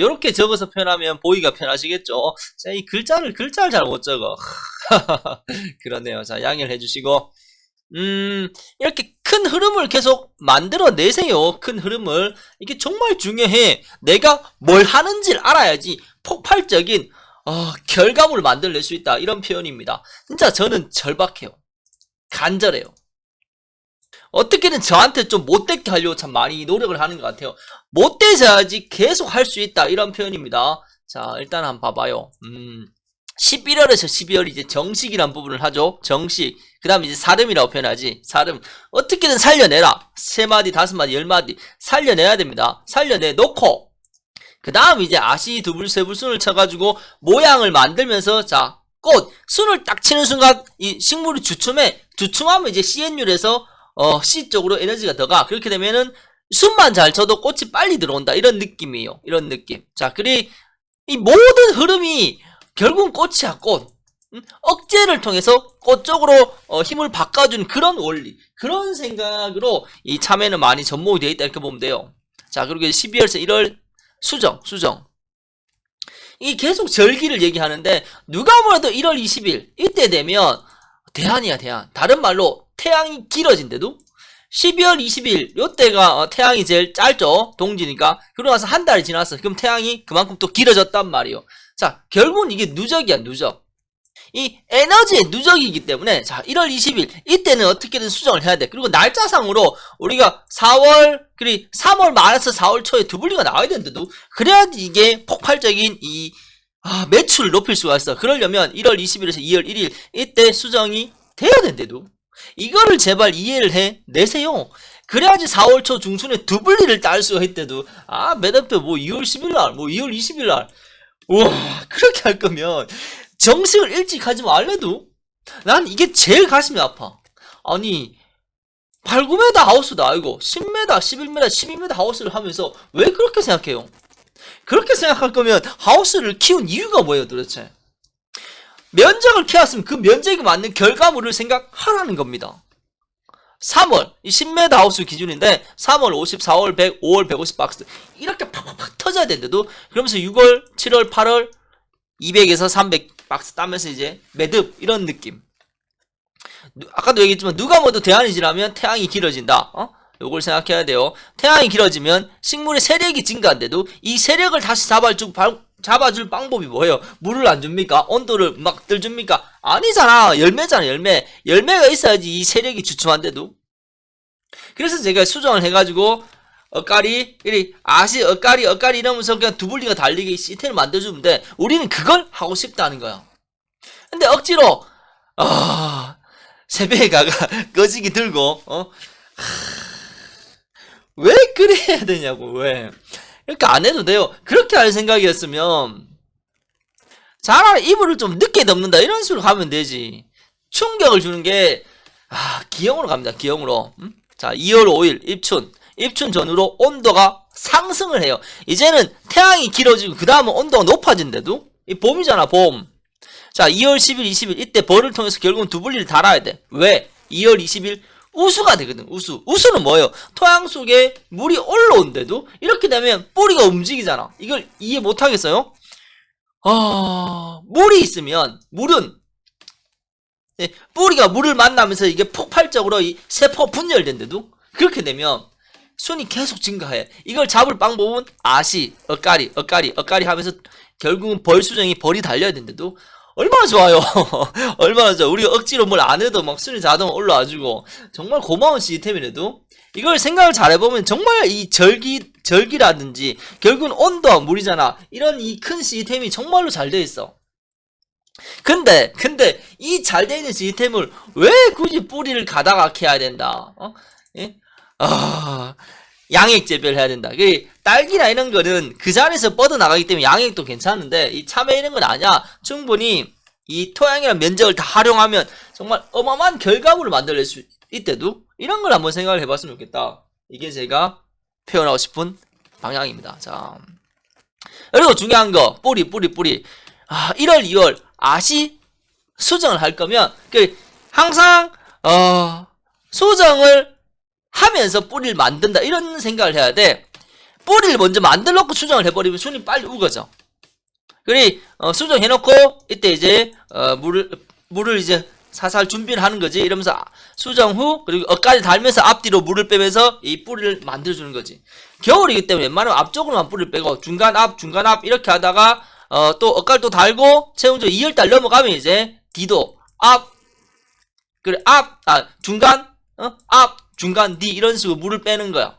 이렇게 적어서 표현하면 보기가 편하시겠죠? 자, 이 글자를, 글자를 잘 못 적어. 그러네요. 자, 양해를 해주시고. 음, 이렇게 큰 흐름을 계속 만들어 내세요. 큰 흐름을. 이게 정말 중요해. 내가 뭘 하는지를 알아야지 폭발적인, 어, 결과물을 만들어낼 수 있다. 이런 표현입니다. 진짜 저는 절박해요. 간절해요. 어떻게든 저한테 좀 못되게 하려고 참 많이 노력을 하는 것 같아요. 못되져야지 계속 할 수 있다. 이런 표현입니다. 자, 일단 한번 봐봐요. 음, 11월에서 12월 이제 정식이란 부분을 하죠. 정식. 그 다음에 이제 사름이라고 표현하지. 사름. 어떻게든 살려내라. 세 마디, 다섯 마디, 열 마디. 살려내야 됩니다. 살려내 놓고. 그 다음 이제 아시 두불, 세불 순을 쳐가지고 모양을 만들면서 자, 꽃. 순을 딱 치는 순간 이 식물이 주춤해. 주춤하면 이제 CN율에서 어, C 쪽으로 에너지가 더 가. 그렇게 되면은 순만 잘 쳐도 꽃이 빨리 들어온다. 이런 느낌이에요. 이런 느낌. 자, 그리 이 모든 흐름이 결국은 꽃이야, 꽃. 음? 억제를 통해서 꽃 쪽으로 어, 힘을 바꿔주는 그런 원리, 그런 생각으로 이 참외는 많이 접목이 되어 있다 이렇게 보면 돼요. 자, 그리고 12월에서 1월 수정, 수정. 이 계속 절기를 얘기하는데 누가 뭐래도 1월 20일 이때 되면 대안이야 대안. 다른 말로 태양이 길어진대도 12월 20일 요때가 어, 태양이 제일 짧죠. 동지니까. 그러고 나서 한 달이 지났어. 그럼 태양이 그만큼 또 길어졌단 말이에요. 자 결국은 이게 누적이야 누적. 이 에너지의 누적이기 때문에 자 1월 20일 이때는 어떻게든 수정을 해야 돼. 그리고 날짜상으로 우리가 4월 그리 3월 말에서 4월 초에 두블리가 나와야 되는데도 그래야지 이게 폭발적인 이 아, 매출을 높일 수가 있어. 그러려면 1월 20일에서 2월 1일 이때 수정이 돼야 된대도 이거를 제발 이해를 해 내세요. 그래야지 4월 초 중순에 두블리를 딸 수가 있대도 아 매달 뭐 2월 10일 날, 뭐 2월 20일 날, 우와 그렇게 할 거면 정식을 일찍 하지 말래도 난 이게 제일 가슴이 아파. 아니 8, 9m 하우스도 아니고 10m, 11m, 12m 하우스를 하면서 왜 그렇게 생각해요? 그렇게 생각할 거면 하우스를 키운 이유가 뭐예요 도대체? 면적을 키웠으면 그 면적에 맞는 결과물을 생각하라는 겁니다. 3월, 이 10m 하우스 기준인데 3월 50, 4월 100, 5월 150 박스 이렇게 팍팍팍 터져야 되는데도 그러면서 6월, 7월, 8월 200에서 300 박스 따면서 이제 매듭 이런 느낌. 누- 아까도 얘기했지만 누가 뭐도 대안이 지나면 태양이 길어진다. 어? 요걸 생각해야 돼요. 태양이 길어지면 식물의 세력이 증가한데도 이 세력을 다시 발- 잡아줄 방법이 뭐예요? 물을 안 줍니까? 온도를 막 들줍니까? 아니잖아. 열매잖아, 열매. 열매가 있어야지 이 세력이 주춤한데도. 그래서 제가 수정을 해가지고, 엇가리, 이리, 아시, 엇가리, 엇가리 이러면서 그냥 두블리가 달리게 이 시스템을 만들어주면 돼. 우리는 그걸 하고 싶다는 거야. 근데 억지로, 아, 새벽에 가가, 꺼지기 들고, 어? 하, 왜 그래야 되냐고, 왜. 이렇게 안 해도 돼요. 그렇게 할 생각이었으면 차라리 이불을 좀 늦게 덮는다 이런 식으로 가면 되지. 충격을 주는 게 아, 기형으로 갑니다. 기형으로. 음? 자, 2월 5일 입춘. 입춘 전후로 온도가 상승을 해요. 이제는 태양이 길어지고 그 다음은 온도가 높아진대도 이 봄이잖아, 봄. 자, 2월 10일, 20일 이때 벌을 통해서 결국은 두블리를 달아야 돼. 왜? 2월 20일 우수가 되거든. 우수. 우수는 뭐예요? 토양 속에 물이 올라온데도 이렇게 되면 뿌리가 움직이잖아. 이걸 이해 못 하겠어요? 아, 물이 있으면 물은 예, 뿌리가 물을 만나면서 이게 폭발적으로 이 세포 분열된데도 그렇게 되면 순이 계속 증가해. 이걸 잡을 방법은 아시, 엇가리, 엇가리, 엇가리 하면서 결국은 벌 수정이 벌이 달려야 된대도 얼마나 좋아요. 얼마나 좋아. 우리가 억지로 뭘 안 해도 막 순위 자동 올라와주고 정말 고마운 시스템이라도 이걸 생각을 잘 해보면 정말 이 절기 절기라든지 결국은 온도와 물이잖아. 이런 이 큰 시스템이 정말로 잘 돼 있어. 근데 근데 이 잘 돼 있는 시스템을 왜 굳이 뿌리를 가다가 캐야 된다? 어? 예? 아 양액 재배를 해야 된다. 그 딸기나 이런 거는 그 자리에서 뻗어 나가기 때문에 양액도 괜찮은데 이 참외 이런 건 아니야. 충분히 이 토양이랑 면적을 다 활용하면 정말 어마어마한 결과물을 만들어낼 수 있대도 이런 걸 한번 생각을 해봤으면 좋겠다. 이게 제가 표현하고 싶은 방향입니다. 자 그리고 중요한 거 뿌리 뿌리 뿌리 아 1월 2월 아시 수정을 할 거면 그 항상 어 수정을 하면서 뿌리를 만든다 이런 생각을 해야 돼 뿌리를 먼저 만들어 놓고 수정을 해버리면 순이 빨리 우거져. 그리 어, 수정해 놓고 이때 이제 어, 물을 물을 이제 사살 준비를 하는 거지. 이러면서 아- 수정 후 그리고 엇까지 달면서 앞뒤로 물을 빼면서 이 뿌리를 만들어주는 거지. 겨울이기 때문에 웬만하면 앞쪽으로만 뿌리를 빼고 중간 앞 중간 앞 이렇게 하다가 어, 또 엇갈 또 달고 최종적으로 2열달 넘어가면 이제 뒤도 앞 그래 앞 아 중간 어? 앞 중간 뒤 이런 식으로 물을 빼는 거야.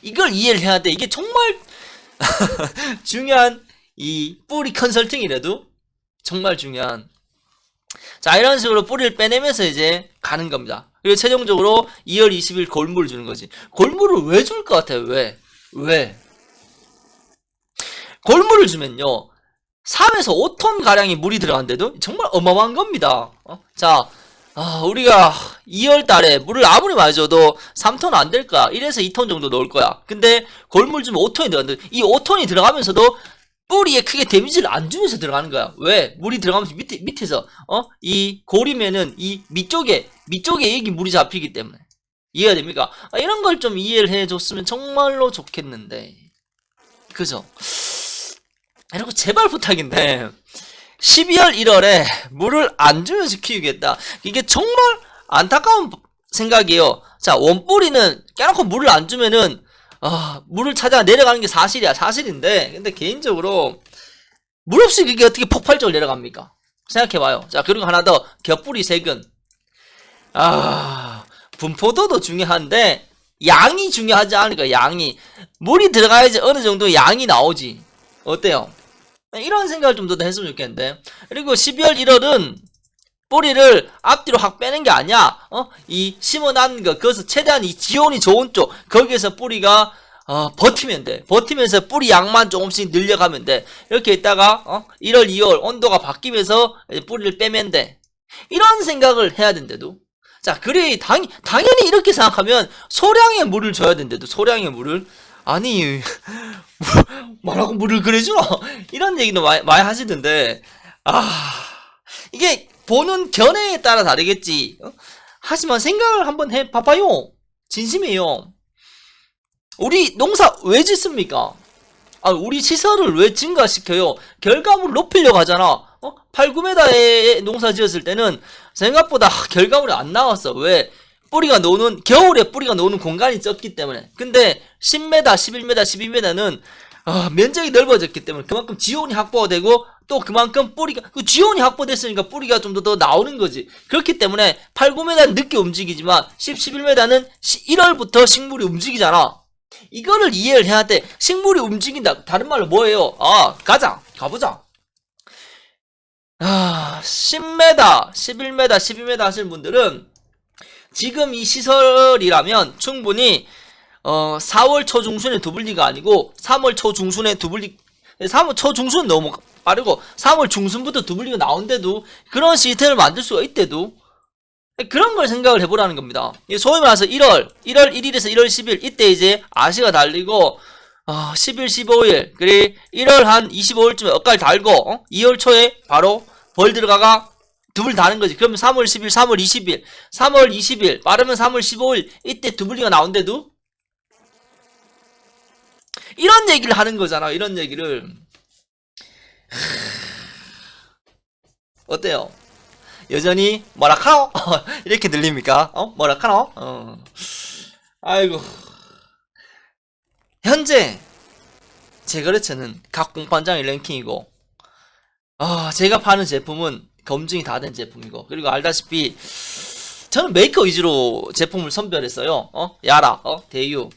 이걸 이해를 해야 돼. 이게 정말 중요한 이 뿌리 컨설팅이라도 정말 중요한 자 이런 식으로 뿌리를 빼내면서 이제 가는 겁니다. 그리고 최종적으로 2월 20일 골물을 주는 거지. 골물을 왜 줄 것 같아요? 왜? 왜? 골물을 주면요. 3에서 5톤 가량의 물이 들어간데도 정말 어마어마한 겁니다. 어? 자, 아, 우리가 2월 달에 물을 아무리 많이 줘도 3톤 안 될 거야. 1에서 2톤 정도 넣을 거야. 근데 골물 주면 5톤이 들어간다. 이 5톤이 들어가면서도 뿌리에 크게 데미지를 안 주면서 들어가는 거야. 왜? 물이 들어가면서 밑에, 밑에서, 어? 이 골이면은 이 밑쪽에, 밑쪽에 여기 물이 잡히기 때문에. 이해가 됩니까? 아, 이런 걸 좀 이해를 해줬으면 정말로 좋겠는데. 그죠? 이러고 제발 부탁인데. 12월 1월에 물을 안 주면서 키우겠다. 이게 정말 안타까운 생각이에요. 자, 원뿌리는 깨놓고 물을 안 주면은 아, 물을 찾아 내려가는 게 사실이야. 사실인데. 근데 개인적으로 물 없이 그게 어떻게 폭발적으로 내려갑니까? 생각해봐요. 자, 그리고 하나 더. 겹뿌리 세근. 아, 분포도도 중요한데 양이 중요하지 않을까? 양이. 물이 들어가야지 어느 정도 양이 나오지. 어때요? 이런 생각을 좀 더 했으면 좋겠는데. 그리고 12월 1월은 뿌리를 앞뒤로 확 빼는 게 아니야. 어? 이 심어놨는 거, 그것을 최대한 이 지온이 좋은 쪽, 거기에서 뿌리가, 어, 버티면 돼. 버티면서 뿌리 양만 조금씩 늘려가면 돼. 이렇게 있다가, 어? 1월, 2월 온도가 바뀌면서 뿌리를 빼면 돼. 이런 생각을 해야 된대도. 자, 그래, 당, 당연히 이렇게 생각하면 소량의 물을 줘야 된대도, 소량의 물을. 아니, 말하고 물을 그래줘? 이런 얘기도 많이, 많이 하시던데, 아, 이게 보는 견해에 따라 다르겠지. 어? 하지만 생각을 한번 해 봐봐요. 진심이에요. 우리 농사 왜 짓습니까? 아, 우리 시설을 왜 증가시켜요? 결과물을 높이려고 하잖아. 어? 8, 9m에 농사 지었을 때는 생각보다 결과물이 안 나왔어. 왜? 뿌리가 노는, 겨울에 뿌리가 노는 공간이 적기 때문에. 근데 10m, 11m, 12m는 아, 면적이 넓어졌기 때문에 그만큼 지온이 확보가 되고 또 그만큼 뿌리가 그 지온이 확보됐으니까 뿌리가 좀 더 더 나오는 거지. 그렇기 때문에 8, 9m는 늦게 움직이지만 10, 11m는 1월부터 식물이 움직이잖아. 이거를 이해를 해야 돼. 식물이 움직인다. 다른 말로 뭐예요? 아, 가자. 가보자. 아, 10m, 11m, 12m 하시는 분들은 지금 이 시설이라면 충분히 어, 4월 초 중순에 두블리가 아니고 3월 초 중순에 두블리 3월 초 중순 너무 빠르고 3월 중순부터 두블리가 나온데도 그런 시스템을 만들 수가 있대도 그런 걸 생각을 해보라는 겁니다. 이 소위 말해서 1월 1월 1일에서 1월 10일 이때 이제 아시가 달리고 어, 10일 15일 그리 1월 한 25일쯤에 엇갈 달고 어? 2월 초에 바로 벌 들어가가 두블 다는 거지. 그러면 3월 10일, 3월 20일, 3월 20일, 빠르면 3월 15일 이때 두블리가 나온데도 이런 얘기를 하는 거잖아. 이런 얘기를. 어때요? 여전히 뭐라 카노? 이렇게 들립니까? 어? 뭐라 카노? 어. 아이고. 현재 제 거래처는 각 공판장의 랭킹이고 아, 제가 파는 제품은 검증이 다 된 제품이고 그리고 알다시피 저는 메이커 위주로 제품을 선별했어요. 어? 야라, 어? 대유.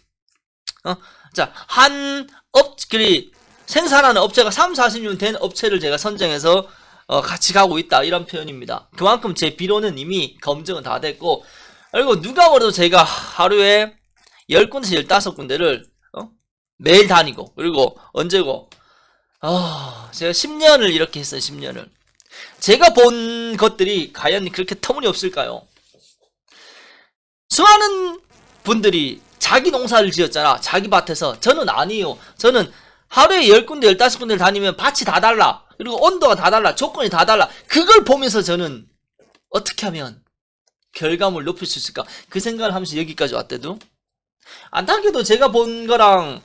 어? 자, 한 업, 그리, 생산하는 업체가 3, 40년 된 업체를 제가 선정해서, 어, 같이 가고 있다. 이런 표현입니다. 그만큼 제 비로는 이미 검증은 다 됐고, 그리고 누가 뭐래도 제가 하루에 10군데에서 15군데를, 어? 매일 다니고, 그리고 언제고, 아, 제가 10년을 이렇게 했어요, 10년을. 제가 본 것들이 과연 그렇게 터무니없을까요? 수많은 분들이 자기 농사를 지었잖아. 자기 밭에서. 저는 아니에요. 저는 하루에 10군데, 15군데를 다니면 밭이 다 달라. 그리고 온도가 다 달라. 조건이 다 달라. 그걸 보면서 저는 어떻게 하면 결과물 높일 수 있을까? 그 생각을 하면서 여기까지 왔대도. 안타깝게도 제가 본 거랑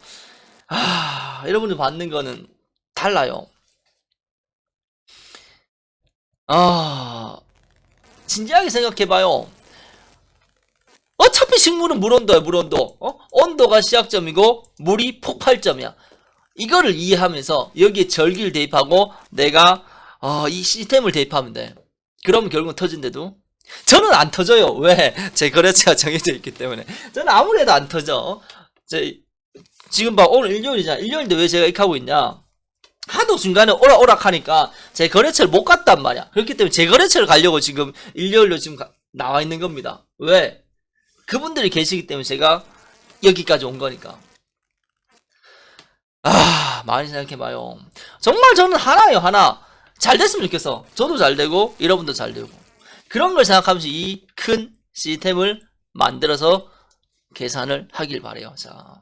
아, 여러분들 받는 거는 달라요. 아, 진지하게 생각해봐요. 어차피 식물은 물 온도야, 물 온도. 어? 온도가 시작점이고, 물이 폭발점이야. 이거를 이해하면서 여기에 전기를 대입하고 내가 어, 이 시스템을 대입하면 돼. 그러면 결국은 터진대도 저는 안 터져요. 왜? 제 거래처가 정해져 있기 때문에. 저는 아무래도 안 터져. 제 지금 봐 오늘 일요일이잖아. 일요일인데 왜 제가 이렇게 하고 있냐? 하도 중간에 오락오락 하니까 제 거래처를 못 갔단 말이야. 그렇기 때문에 제 거래처를 가려고 지금 일요일로 지금 가- 나와 있는 겁니다. 왜? 그분들이 계시기 때문에 제가 여기까지 온 거니까. 아, 많이 생각해봐요. 정말 저는 하나예요, 하나. 잘 됐으면 좋겠어. 저도 잘 되고, 여러분도 잘 되고. 그런 걸 생각하면서 이 큰 시스템을 만들어서 계산을 하길 바래요. 자.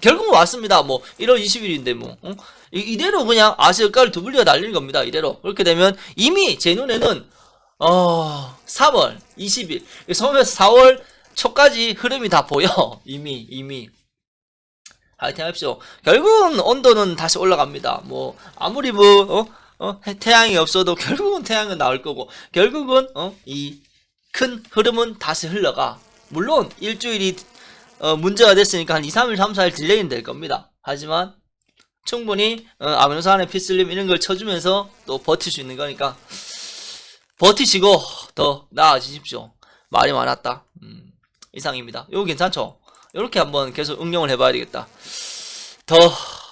결국은 왔습니다. 뭐, 1월 20일인데 뭐, 어? 이- 이대로 그냥 아시아가를 두 분리가 날리는 겁니다. 이대로. 그렇게 되면 이미 제 눈에는, 어, 3월 20일, 처음에서 4월 초까지 흐름이 다 보여. 이미, 이미. 화이팅 합시오. 결국은 온도는 다시 올라갑니다. 뭐 아무리 뭐 어? 어? 해- 태양이 없어도 결국은 태양은 나올 거고 결국은 어? 이 큰 흐름은 다시 흘러가. 물론 일주일이 어, 문제가 됐으니까 한 2, 3일, 3, 4일 딜레이는 될 겁니다. 하지만 충분히 어, 아미노산의 피슬림 이런 걸 쳐주면서 또 버틸 수 있는 거니까 버티시고 더 나아지십시오. 말이 많았다. 음, 이상입니다. 이거 괜찮죠? 이렇게 한번 계속 응용을 해봐야 되겠다. 더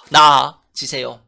나아지세요.